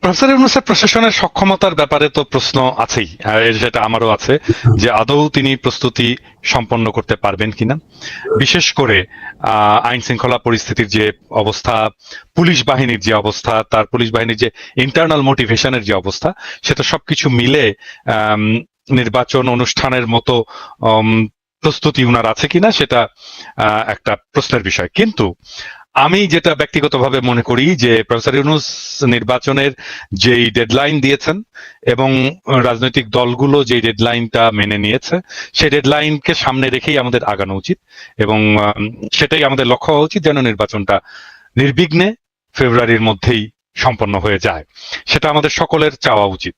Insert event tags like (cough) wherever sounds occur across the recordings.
Professor ইউনুসের প্রশাসনের সক্ষমতার ব্যাপারে তো প্রশ্ন আছেই। যেটা আমারও আছে, যে আদৌ তিনি প্রস্তুতি সম্পন্ন করতে পারবেন কিনা। বিশেষ করে আইন শৃঙ্খলা পরিস্থিতির যে অবস্থা, পুলিশ বাহিনীর যে অবস্থা, তার পুলিশ বাহিনীর যে ইন্টারনাল মোটিভেশনের যে অবস্থা, সেটা সবকিছু মিলে নির্বাচন অনুষ্ঠানের মতো প্রস্তুতি উনার আছে কিনা, সেটা একটা প্রশ্নের বিষয়। কিন্তু আমি যেটা ব্যক্তিগতভাবে মনে করি যে প্রফেসর ইউনুস নির্বাচনের যেই ডেডলাইন দিয়েছেন এবং রাজনৈতিক দলগুলো যে ডেডলাইনটা মেনে নিয়েছে, সেই ডেডলাইনকে সামনে রেখেই আমাদের আগানো উচিত এবং সেটাই আমাদের লক্ষ্য হওয়া উচিত যেন নির্বাচনটা নির্বিঘ্নে ফেব্রুয়ারির মধ্যেই সম্পন্ন হয়ে যায়। সেটা আমাদের সকলের চাওয়া উচিত।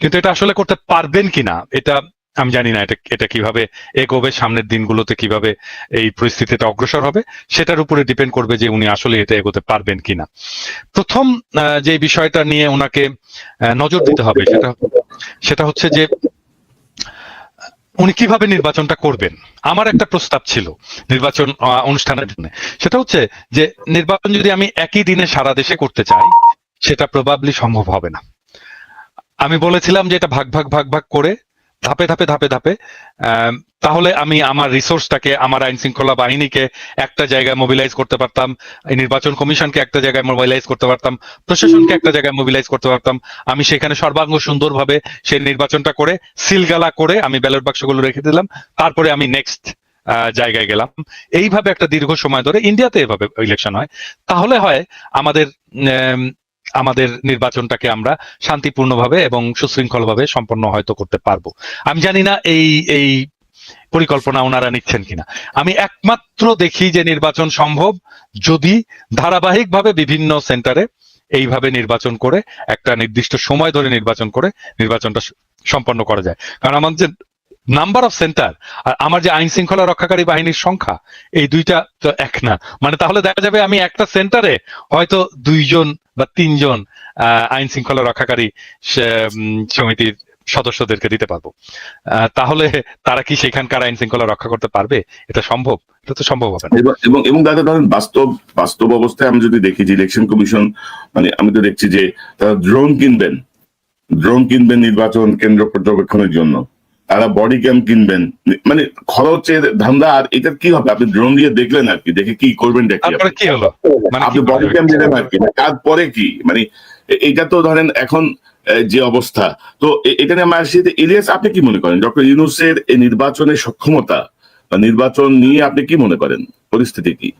কিন্তু এটা আসলে করতে পারবেন কিনা, এটা আমি জানি না এটা এটা কীভাবে এগোবে, সামনের দিনগুলোতে কীভাবে এই পরিস্থিতিটা অগ্রসর হবে, সেটার উপরে ডিপেন্ড করবে যে উনি আসলে এটা এগোতে পারবেন কিনা। প্রথম যে বিষয়টা নিয়ে ওনাকে নজর দিতে হবে সেটা সেটা হচ্ছে যে, উনি কীভাবে নির্বাচনটা করবেন। আমার একটা প্রস্তাব ছিল নির্বাচন অনুষ্ঠানের জন্য। সেটা হচ্ছে যে, নির্বাচন যদি আমি একই দিনে সারা দেশে করতে চাই, সেটা প্রবাবলি সম্ভব হবে না। আমি বলেছিলাম যে এটা ভাগ ভাগ ভাগ ভাগ করে ধাপে ধাপে ধাপে ধাপে। তাহলে আমি আমার রিসোর্সটাকে আমার আইন শৃঙ্খলা বাহিনীকে একটা জায়গায় মোবিলাইজ করতে পারতাম নির্বাচন কমিশনকে একটা জায়গায় মোবিলাইজ করতে পারতাম, প্রশাসনকে একটা জায়গায় মোবিলাইজ করতে পারতাম। আমি সেখানে সর্বাঙ্গ সুন্দরভাবে সেই নির্বাচনটা করে, সিলগালা করে আমি ব্যালট বাক্সগুলো রেখে দিলাম, তারপরে আমি নেক্সট জায়গায় গেলাম। এইভাবে একটা দীর্ঘ সময় ধরে, ইন্ডিয়াতে এভাবে ইলেকশন হয়। তাহলে হয়, আমাদের আমাদের নির্বাচনটাকে আমরা শান্তিপূর্ণভাবে এবং সুশৃঙ্খলভাবে সম্পন্ন হয়তো করতে পারব। আমি জানি না এই এই পরিকল্পনা ওনারা নিচ্ছেন কিনা। আমি একমাত্র দেখি যে নির্বাচন সম্ভব যদি ধারাবাহিকভাবে বিভিন্ন সেন্টারে এইভাবে নির্বাচন করে, একটা নির্দিষ্ট সময় ধরে নির্বাচন করে নির্বাচনটা সম্পন্ন করা যায়। কারণ আমাদের নাম্বার অফ সেন্টার আর আমার যে আইন শৃঙ্খলা রক্ষাকারী বাহিনীর সংখ্যা, এই দুইটা তো এক না। মানে তাহলে দেখা যাবে আমি একটা সেন্টারে হয়তো দুইজন বা তিনজন আইন শৃঙ্খলা রক্ষাকারী সমিতির সদস্যদেরকে দিতে পারব। তাহলে তারা কি সেখানকার আইন শৃঙ্খলা রক্ষা করতে পারবে? এটা সম্ভব? এটা তো সম্ভব হবে এবং এবং দাদা, ধরেন বাস্তব বাস্তব অবস্থায় আমি যদি দেখি যে ইলেকশন কমিশন মানে আমি তো দেখছি যে তারা ড্রোন কিনবেন। ড্রোন কিনবেন নির্বাচন কেন্দ্র পর্যবেক্ষণের জন্য। তারা বডি ক্যাম কিনবেন। মানে খরচের ধান্দা আর এটা কি হবে? আপনি ড্রোন দিয়ে দেখলেন আর কি দেখে কি করবেন দেখি কি হলো? মানে আপনি বডি ক্যাম দিলেন আর কি তারপরে কি? মানে এটা তো ধরেন এখন যে অবস্থা। তো এটা নিয়ে আমার আসি যে ইলিয়াস আপনি কি মনে করেন? ডক্টর ইউনুসের এই নির্বাচনের সক্ষমতা বা নির্বাচন নিয়ে আপনি কি মনে করেন? পরিস্থিতি কি?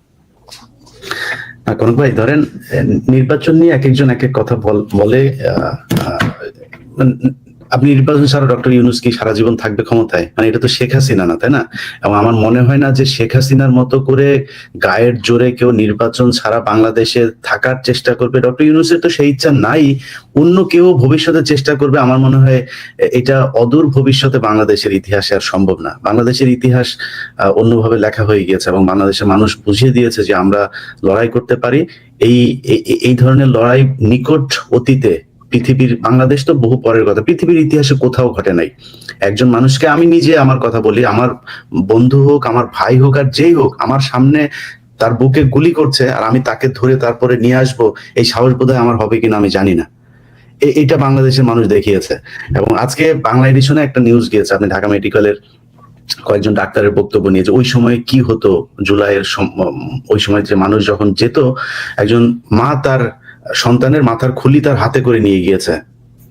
কনক ভাই ধরেন নির্বাচন নিয়ে এক একজন এক এক কথা বল- বলে আহ, আহ, মানে আপনি নির্বাচন ছাড়া ডক্টর ইউনুস কি সারা জীবন থাকবে ক্ষমতায়? মানে এটা তো শেখ হাসিনা না, তাই না? এবং আমার মনে হয় না যে শেখ হাসিনার মতো করে গায়ের জোরে কেউ নির্বাচন ছাড়া বাংলাদেশে থাকার চেষ্টা করবে। ডক্টর ইউনুসের তো সেই ইচ্ছা নাই, অন্য কেউ ভবিষ্যতে চেষ্টা করবে। আমার মনে হয় এটা অদূর ভবিষ্যতে বাংলাদেশের ইতিহাসে আর সম্ভব না। বাংলাদেশের ইতিহাস অন্যভাবে লেখা হয়ে গিয়েছে এবং বাংলাদেশের মানুষ বুঝিয়ে দিয়েছে যে আমরা লড়াই করতে পারি। এই- এই ধরনের লড়াই নিকট অতীতে পৃথিবীর, বাংলাদেশ তো বহু পরের কথা, পৃথিবীর ইতিহাসে কোথাও ঘটে নাই। একজন মানুষকে আমি নিজে আমার কথা বলি, আমার বন্ধু হোক, আমার ভাই হোক আর যেই হোক, আমার সামনে তার বুকে গুলি করছে আর আমি তাকে ধরে তারপরে নিয়ে আসব, এই সাহস বোধহয় আমার হবে কিনা আমি জানি না। এটা বাংলাদেশের মানুষ দেখিয়েছে। এবং আজকে বাংলা এডিশনে একটা নিউজ গিয়েছে, আপনি ঢাকা মেডিকেলের কয়েকজন ডাক্তারের বক্তব্য নিয়েছে, ওই সময় কি হতো, জুলাইয়ের ওই সময় যে মানুষ যখন যেত, একজন মা তার সন্তানের মাথার খুলি তার হাতে করে নিয়ে গিয়েছে।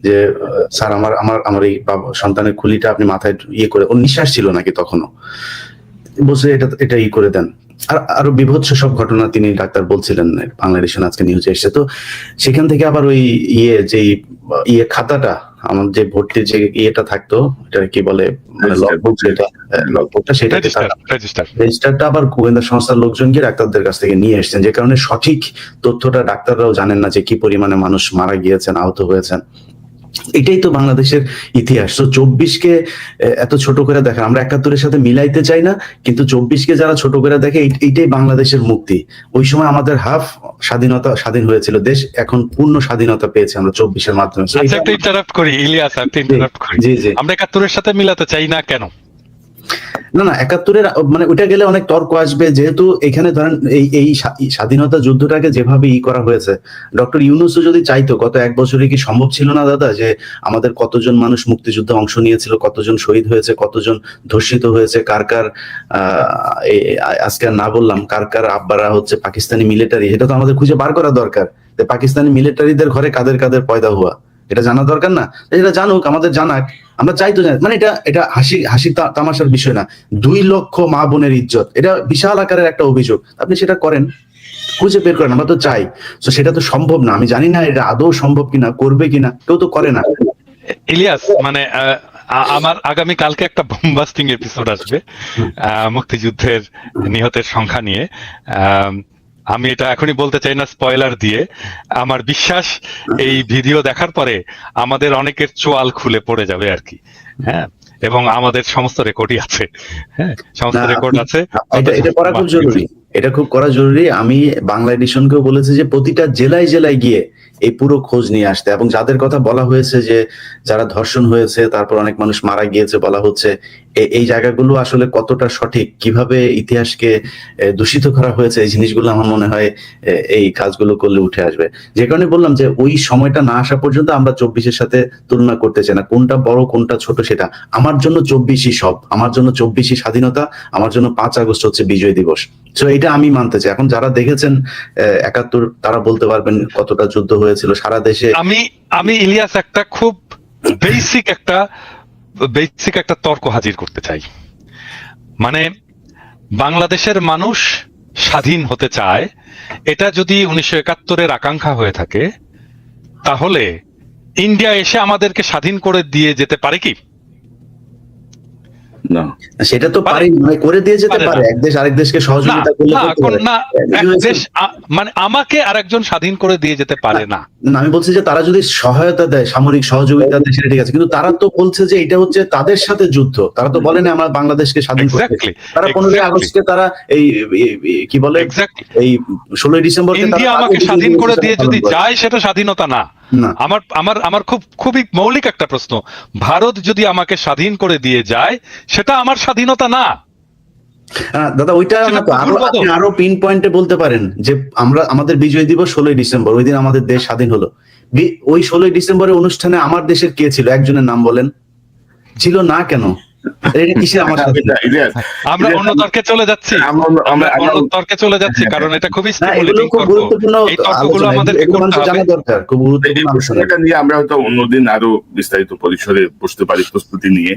যে স্যার, আমার আমার আমার এই সন্তানের খুলিটা আপনি মাথায় ইয়ে করে ও নিঃশ্বাস ছিল নাকি তখনও? বলছে, এটা এটা ই করে দেন। আর আরও বিভৎস সব ঘটনা তিনি ডাক্তার বলছিলেন, বাংলাদেশে আজকে নিউজে এসেছে। তো সেখান থেকে আবার ওই ইয়ে যে ইয়ে খাতাটা আমার যে ভর্তির যে ইয়েটা থাকতো এটা কি বলে মানে লগবুক যেটা লগবুকটা সেটা রেজিস্টার রেজিস্টার রেজিস্টারটা আবার গোয়েন্দা সংস্থার লোকজন গিয়ে ডাক্তারদের কাছ থেকে নিয়ে এসেছেন যে কারণে সঠিক তথ্যটা ডাক্তাররাও জানেন না যে কি পরিমাণে মানুষ মারা গিয়েছেন আহত হয়েছেন। এটাই তো বাংলাদেশের ইতিহাস। তো চব্বিশকে এত ছোট করে দেখে আমরা একাত্তরের সাথে মিলাইতে চাই না কিন্তু চব্বিশকে যারা ছোট করে দেখে এই- এইটাই বাংলাদেশের মুক্তি। ওই সময় আমাদের হাফ স্বাধীনতা স্বাধীন হয়েছিল দেশ এখন পূর্ণ স্বাধীনতা পেয়েছে আমরা চব্বিশের মাধ্যমে। আচ্ছা ইন্টারাপ্ট করি ইলিয়াস ইন্টারাপ্ট করি জি জি। আমরা একাত্তরের সাথে মিলাতে চাই না কেন? না না, একাত্তরের মানে ওইটা গেলে অনেক তর্ক আসবে। যেহেতু এখানে ধরেন এই এই স্বাধীনতা যুদ্ধটাকে যেভাবে ই করা হয়েছে, ডক্টর ইউনুসও যদি চাইতো, গত এক বছরে কি সম্ভব ছিল না দাদা, যে আমাদের কতজন মানুষ মুক্তিযুদ্ধে অংশ নিয়েছিল, কতজন শহীদ হয়েছে, কতজন ধর্ষিত হয়েছে, কার কার আজকে না বললাম, কার কার আব্বারা হচ্ছে পাকিস্তানি মিলিটারি এটা তো আমাদের খুঁজে বার করা দরকার। পাকিস্তানি মিলিটারিদের ঘরে কাদের কাদের পয়দা হওয়া। এটা জানা দরকার না। এটা জানুক, আমাদের জানাক। আমরা চাই তো জানি মানে এটা এটা হাসি হাসি তামাশার বিষয় না। দুই লক্ষ মা বোনের ইজ্জত। এটা বিশাল আকারের একটা অভিযোগ। আপনি সেটা করেন, খুঁজে বের করেন, আমরা তো চাই। তো সেটা তো সম্ভব না। আমি জানি না এটা আদৌ সম্ভব কিনা, করবে কিনা, কেউ তো করে না। ইলিয়াস মানে আমার আগামী কালকে একটা বোমবাস্টিং এপিসোড আসবে মুক্তিযুদ্ধের নিহতের সংখ্যা নিয়ে। আম, এটা এখনই বলতে চাই না স্পয়লার দিয়ে। আমার বিশ্বাস এই ভিডিও দেখার পরে আমাদের অনেকের চোয়াল খুলে পড়ে যাবে আর কি হ্যাঁ? এবং আমাদের সমস্ত রেকর্ডই আছে হ্যাঁ? সমস্ত রেকর্ড আছে। এটা এটা করা খুব জরুরি। এটা খুব করা জরুরি। আমি বাংলা এডিশনকেও বলেছি যে প্রতিটা জেলায় জেলায় গিয়ে এই পুরো খোঁজ নিয়ে আসতে। এবং যাদের কথা বলা হয়েছে যে যারা ধর্ষণ হয়েছে তারপর অনেক মানুষ মারা গিয়েছে বলা হচ্ছে এই জায়গাগুলো আসলে কতটা সঠিক? কীভাবে ইতিহাসকে দূষিত করা হয়েছে? এই জিনিসগুলো আমার মনে হয় এই কাজগুলো করলে উঠে আসবে। যে কারণে বললাম যে ওই সময়টা না আসা পর্যন্ত আমরা চব্বিশের সাথে তুলনা করতে চাই না। কোনটা বড়, কোনটা ছোট সেটা। আমার জন্য চব্বিশই সব। আমার জন্য চব্বিশই স্বাধীনতা। আমার জন্য পাঁচ আগস্ট হচ্ছে বিজয় দিবস। তো এটা আমি মানতে চাই। এখন যারা দেখেছেন একাত্তর, তারা বলতে পারবেন কতটা যুদ্ধ হয়েছিল। সারা দেশে আমি আমি ইলিয়াস একটা খুব বেসিক একটা বেসিক একটা তর্ক হাজির করতে চাই। মানে বাংলাদেশের মানুষ স্বাধীন হতে চায়, এটা যদি উনিশশো একাত্তরের আকাঙ্ক্ষা হয়ে থাকে, তাহলে ইন্ডিয়া এসে আমাদেরকে স্বাধীন করে দিয়ে যেতে পারে কি? না। সেটা তো পারে। মানে করে দিয়ে যেতে পারে এক দেশ আরেক দেশকে সহযোগিতা করলে না এক দেশ মানে আমাকে আরেকজন স্বাধীন করে দিয়ে যেতে পারে না না। আমি বলছি যে তারা যদি সহায়তা দেয় সামরিক সহযোগিতা দেয় সেটা ঠিক আছে। কিন্তু তারা তো বলছে যে এটা হচ্ছে তাদের সাথে যুদ্ধ। তারা তো বলে না আমরা বাংলাদেশকে স্বাধীন করতে। তারা পনেরোই. আগস্টকে তারা এই কি বলে? এই ষোলোই ডিসেম্বর ইন্ডিয়া আমাকে স্বাধীন করে দিয়ে যদি যায় সেটা স্বাধীনতা না। আমার আমার আমার খুব খুবই মৌলিক একটা প্রশ্ন। ভারত যদি আমাকে স্বাধীন করে দিয়ে যায় সেটা আমার স্বাধীনতা না। দাদা ওইটা না তো আরও আপনি আরও পিন পয়েন্টে বলতে পারেন যে আমরা আমাদের বিজয় দিবস ষোলোই ডিসেম্বর ওই দিন আমাদের দেশ স্বাধীন হলো। ওই ষোলোই ডিসেম্বরের অনুষ্ঠানে আমার দেশের কে ছিল? একজনের নাম বলেন। ছিল না কেন? আমার (laughs) অন্য তর্কে চলে যাচ্ছি। আমরা আমরা আমরা অন্য তর্কে চলে যাচ্ছি কারণ এটা খুবই গুরুত্বপূর্ণ এই তর্কগুলো আমাদের জানা দরকার খুব গুরুত্বপূর্ণ বিষয়টা নিয়ে আমরা হয়তো অন্যদিন আরও বিস্তারিত পরিসরে বসতে পারি প্রস্তুতি নিয়ে।